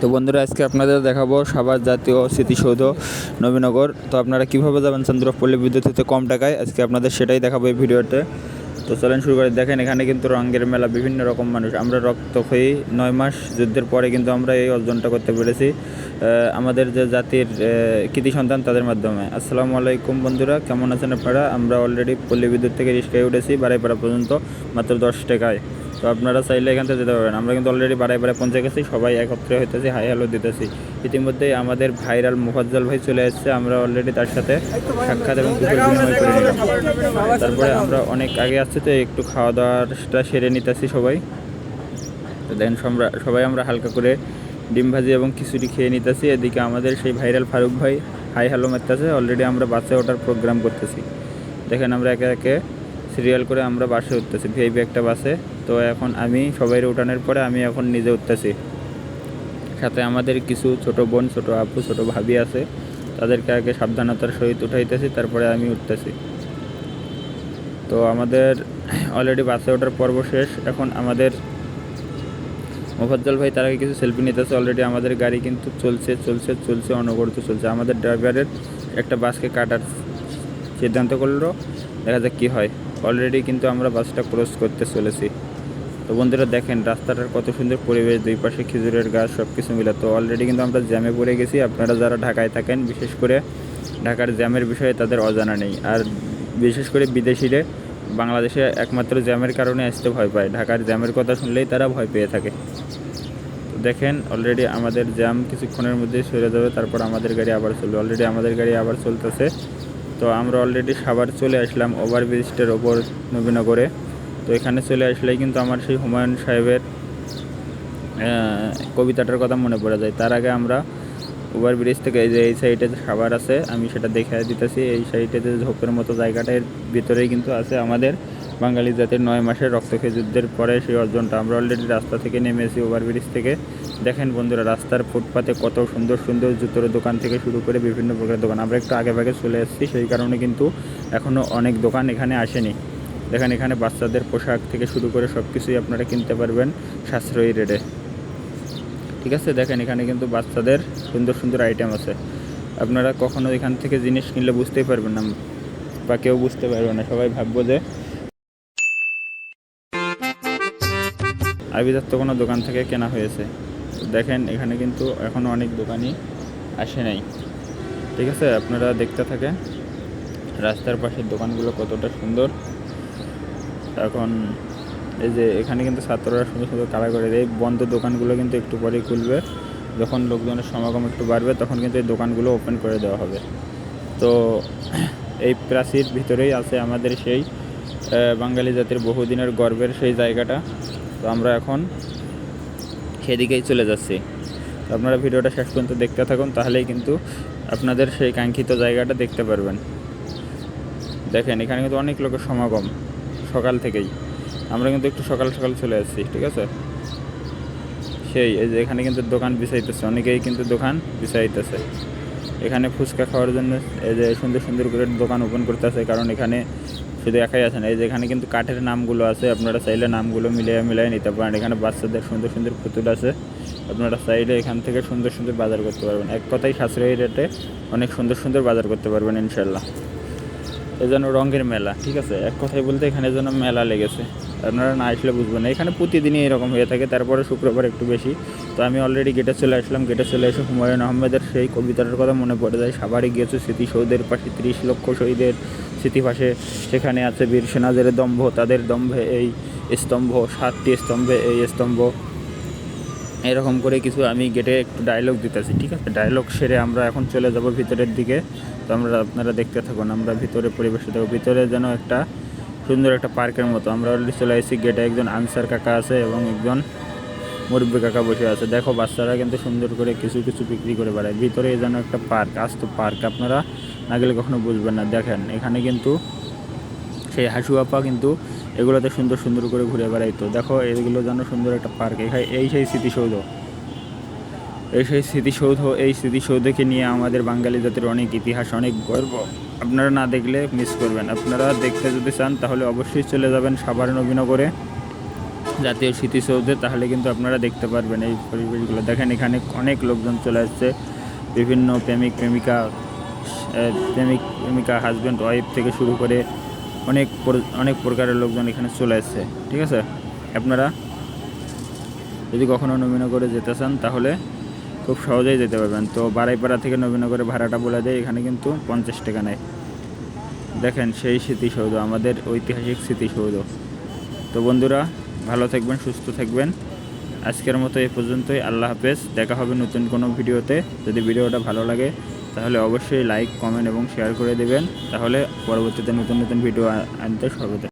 তো বন্ধুরা, আজকে আপনাদের দেখাবো সাভার জাতীয় স্মৃতিসৌধ নবীনগর। তো আপনারা কীভাবে যাবেন চন্দ্র পল্লী বিদ্যুৎতে কম টাকায়? আজকে আপনাদের সেটাই দেখাবো এই ভিডিওতে। তো চলেন শুরু করে। দেখেন, এখানে কিন্তু রঙের মেলা, বিভিন্ন রকম মানুষ। আমরা রক্তক্ষয়ী নয় মাস যুদ্ধের পরে কিন্তু আমরা এই অর্জনটা করতে পেরেছি। আমাদের যে জাতির কৃতি সন্তান তাদের মাধ্যমে। আসসালামু আলাইকুম বন্ধুরা, কেমন আছেন আপনারা? আমরা অলরেডি পল্লী বিদ্যুৎ থেকে রিক্সায় উঠেছি বাড়াইপাড়া পর্যন্ত, মাত্র দশ টাকায়। তো আপনারা চাইলে এখান থেকে যেতে পারবেন। আমরা কিন্তু অলরেডি বাড়াই বাড়ায় পৌঁছে গেছি, সবাই একত্রে হইতেছি, হাই হ্যালো দিতেছি। ইতিমধ্যেই আমাদের ভাইরাল মুফাজ্জল ভাই চলে এসেছে, আমরা অলরেডি তার সাথে সাক্ষাৎ এবং কুশল বিনিময় করে নিলাম। তারপরে আমরা অনেক আগে আসছি তো, একটু খাওয়া দাওয়াটা সেরে নিতেছি সবাই। তো দেন আমরা সবাই আমরা হালকা করে ডিম ভাজি এবং খিচুড়ি খেয়ে নিতেছি। এদিকে আমাদের সেই ভাইরাল ফারুক ভাই হাই হ্যালো মারতেছে অলরেডি আমরা বাসে ওঠার প্রোগ্রাম করতেছি। দেখেন আমরা একে একে সিরিয়াল করে আমরা বাসে উঠতেছি, ভিআইপি একটা বাসে। তো এখন আমি সবাই উঠানোর পরে আমি এখন নিজে উঠতেছি। সাথে আমাদের কিছু ছোট বোন, ছোট আপু, ছোট ভাবি আছে। তাদেরকে আগে সাবধানতার সহিত উঠাইতেছি, তারপরে আমি উঠতেছি। তো আমাদের অলরেডি বাসে ওঠার পর্ব শেষ। এখন আমাদের মোফাজ্জল ভাই তার আগে কিছু সেলফি নিতেছে। অলরেডি আমাদের গাড়ি কিন্তু চলছে চলছে চলছে, অনবরত চলছে। আমাদের ড্রাইভারের একটা বাসকে কাটার সিদ্ধান্ত করল। দেখা যাক কী হয়। অলরেডি কিন্তু আমরা বাসটা ক্রস করতে চলেছি। তো বন্ধুরা দেখেন, রাস্তাটার কত সুন্দর পরিবেশ, দুই পাশে খেজুরের গাছ সব কিছু মিলে। তো অলরেডি কিন্তু আমরা জ্যামে পড়ে গেছি। আপনারা যারা ঢাকায় থাকেন, বিশেষ করে ঢাকার জ্যামের বিষয়ে তাদের অজানা নেই। আর বিশেষ করে বিদেশিরা বাংলাদেশে একমাত্র জ্যামের কারণে আসতে ভয় পায়। ঢাকার জ্যামের কথা শুনলেই তারা ভয় পেয়ে থাকে। তো দেখেন অলরেডি আমাদের জ্যাম কিছুক্ষণের মধ্যেই সরে যাবে, তারপর আমাদের গাড়ি আবার চলবে। অলরেডি আমাদের গাড়ি আবার চলতেছে। তো আমরা অলরেডি সাবার চলে আসলাম, ওভারব্রিজটার ওপর নবীনগরে। তো এখানে চলে আসলেই কিন্তু আমার সেই হুমায়ুন সাহেবের কবিতাটার কথা মনে পড়ে যায়। তার আগে আমরা ওভারব্রিজ থেকে এই যে এই সাইডে যে সাবার আছে, আমি সেটা দেখে দিতেছি। এই সাইডে যে ঝোপের মতো জায়গাটার ভিতরেই কিন্তু আছে আমাদের বাঙালি জাতির নয় মাসের রক্তক্ষয়ী যুদ্ধের পরে সেই অর্জনটা। আমরা অলরেডি রাস্তা থেকে নেমেছি ওভারব্রিজ থেকে। দেখেন বন্ধুরা, রাস্তার ফুটপাতে কত সুন্দর সুন্দর জুতোর দোকান থেকে শুরু করে বিভিন্ন প্রকার দোকান। আমরা একটু আগে ভাগে চলে এসেছি, সেই কারণে কিন্তু এখনও অনেক দোকান এখানে আসেনি। দেখেন এখানে বাচ্চাদের পোশাক থেকে শুরু করে সব কিছুই আপনারা কিনতে পারবেন সাশ্রয়ী রেটে ঠিক আছে? দেখেন এখানে কিন্তু বাচ্চাদের সুন্দর সুন্দর আইটেম আছে। আপনারা কখনো এখান থেকে জিনিস কিনলে বুঝতেই পারবেন না। বা কেউ বুঝতে পারবে না, সবাই ভাববো যে আবিদার তো কোনো দোকান থেকে কেনা হয়েছে। দেখেন এখানে কিন্তু এখনও অনেক দোকানই আসে নাই। ঠিক আছে? আপনারা দেখতে থাকেন রাস্তার পাশের দোকানগুলো কতটা সুন্দর। এখন এই যে এখানে কিন্তু ছাত্ররা সুন্দর সুন্দর কালা করে দেয়। এই বন্ধ দোকানগুলো কিন্তু একটু পরেই খুলবে। যখন লোকজনের সমাগম একটু বাড়বে, তখন কিন্তু এই দোকানগুলো ওপেন করে দেওয়া হবে। তো এই প্রাচীর ভিতরেই আছে আমাদের সেই বাঙালি জাতির বহুদিনের গর্বের সেই জায়গাটা। তো আমরা এখন সেদিকেই চলে যাচ্ছি। আপনারা ভিডিওটা শেষ পর্যন্ত দেখতে থাকুন, তাহলেই কিন্তু আপনাদের সেই কাঙ্ক্ষিত জায়গাটা দেখতে পারবেন। দেখেন, এখানে কিন্তু অনেক লোকের সমাগম। সকাল থেকেই। আমরা কিন্তু একটু সকাল সকাল চলে আসছি, ঠিক আছে? সেই, এই যে এখানে কিন্তু দোকান বিছাইতেছে, অনেকেই কিন্তু দোকান বিছাইতেছে। এখানে ফুচকা খাওয়ার জন্য এই যে সুন্দর সুন্দর করে দোকান ওপেন করতেছে, কারণ এখানে শুধু একাই আছে না, এই যে এখানে কিন্তু কাঠের নামগুলো আছে, আপনারা চাইলে নামগুলো মিলিয়ে মিলিয়ে নিতে পারেন। এখানে বাচ্চাদের সুন্দর সুন্দর পুতুল আছে, আপনারা চাইলে এখান থেকে সুন্দর সুন্দর বাজার করতে পারবেন। এক কথাই সাশ্রয়ী রেটে অনেক সুন্দর সুন্দর বাজার করতে পারবেন ইনশাল্লাহ এই জন্য রঙের মেলা, ঠিক আছে? এক কথায় বলতে এখানে যেন মেলা লেগেছে। আপনারা না আসলে বুঝবেন না। এখানে প্রতিদিনই এরকম হয়ে থাকে, তারপরে শুক্রবার একটু বেশি। তো আমি অলরেডি গেটে চলে আসলাম। গেটে চলে এসে হুমায়ুন আহমেদের সেই কবিতাটার কথা মনে পড়ে যায়। সাভারে গিয়েছে স্মৃতিসৌধের পাশে, তিরিশ লক্ষ শহীদের স্মৃতি পাশে সেখানে আছে বীর সেনাদের দম্ভ, তাদের দম্ভে এই স্তম্ভ, সাতটি স্তম্ভে এই স্তম্ভ। এরকম করে কিছু আমি গেটে একটু ডায়লগ দিতেছি, ঠিক আছে? ডায়লগ সেরে আমরা এখন চলে যাব ভিতরের দিকে। তো আমরা আপনারা দেখতে থাকুন, আমরা ভিতরে পরিবেশিত থাকব ভিতরে যেন একটা সুন্দর একটা পার্কের মতো। আমরা অলরেডি চলে আসছি গেটে একজন আনসার কাকা আছে এবং একজন মুরব্বী কাকা বসে আছে। দেখো, বাচ্চারা কিন্তু সুন্দর করে কিছু কিছু বিক্রি করে বেড়ায়। ভিতরে যেন একটা পার্ক, আস্ত পার্ক। আপনারা না গেলে কখনো বুঝবেন না। দেখেন, এখানে কিন্তু সেই হাসু আপা কিন্তু এগুলোতে সুন্দর সুন্দর করে ঘুরে বেড়াইতো দেখো এইগুলো যেন সুন্দর একটা পার্ক। এখানে এই সেই স্মৃতিসৌধ। এই সেই স্মৃতিসৌধ, এই স্মৃতিসৌধকে নিয়ে আমাদের বাঙালি জাতির অনেক ইতিহাস, অনেক গর্ব। আপনারা না দেখলে মিস করবেন। আপনারা দেখতে যদি চান, তাহলে অবশ্যই চলে যাবেন সাভার নবীনগরে জাতীয় স্মৃতিসৌধে। তাহলে কিন্তু আপনারা দেখতে পারবেন এই পরিবেশগুলো। দেখেন এখানে অনেক লোকজন চলে আসছে। বিভিন্ন প্রেমিক, প্রেমিকা প্রেমিক, প্রেমিকা হাজব্যান্ড ওয়াইফ থেকে শুরু করে অনেক অনেক প্রকারের লোকজন এখানে চলে আসছে, ঠিক আছে? আপনারা যদি কখনো নবীনগরে যেতে চান, তাহলে খুব সহজেই যেতে পারবেন। তো বারাইপাড়া থেকে নবীনগরে ভাড়াটা বলে দেয়, এখানে কিন্তু পঞ্চাশ টাকা নেয়। দেখেন, সেই স্মৃতিসৌধ, আমাদের ঐতিহাসিক স্মৃতিসৌধ। তো বন্ধুরা, ভালো থাকবেন, সুস্থ থাকবেন। আজকের মতো এ পর্যন্তই, আল্লাহ হাফেজ। দেখা হবে নতুন কোনো ভিডিওতে। যদি ভিডিওটা ভালো লাগে তাহলে অবশ্যই লাইক কমেন্ট এবং শেয়ার করে দেবেন। তাহলে পরবর্তীতে নতুন নতুন ভিডিও আনতে সর্বদা